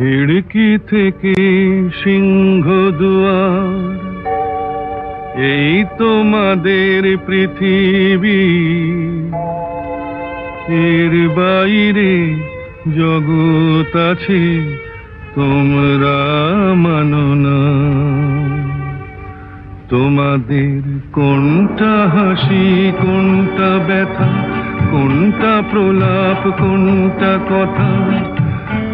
খিড়কি থেকে সিংহ দুয়ার, এই তোমাদের পৃথিবী। এর বাইরে জগৎ আছে, তোমরা মানো না। তোমাদের কোনটা হাসি, কোনটা ব্যথা, কোনটা প্রলাপ, কোনটা কথা?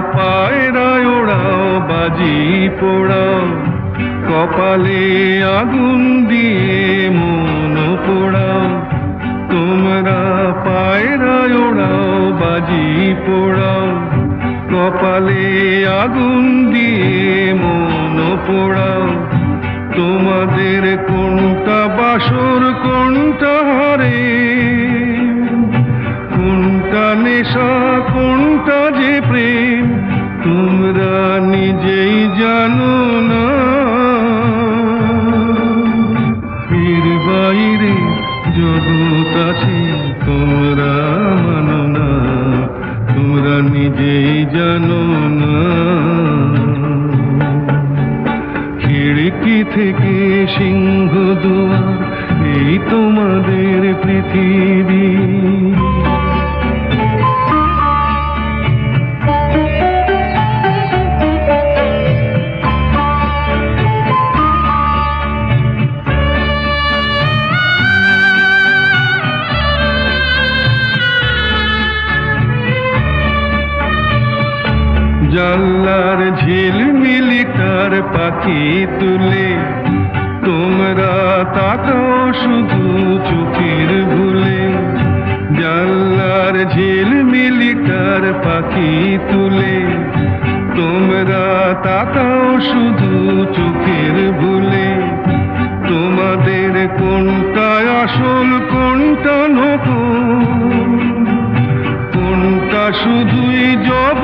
পায়রায় ওড়াও, বাজি পোড়াও, কপালে আগুন দিয়ে মন পোড়াও। তোমরা পায়রায় ওড়াও, বাজি পোড়াও, কপালে আগুন দিয়ে মন পোড়াও। তোমাদের কোনটা বাসর আছে তোমরা মানো না তোমরা নিজেই জানো না। খিড়কি থেকে সিংহ দোয়া এই তোমাদের পৃথিবী জানলার ঝিলমিলি তার পাখি তুলে। তোমরা তাকাও শুধু চোখের ভুলে। জানলার ঝিলমিলি তার পাখি তুলে। তোমরা তাকাও শুধু চোখের ভুলে। তোমাদের কোনটা আসল, কোনটা নকল কোনটা শুধুই জবর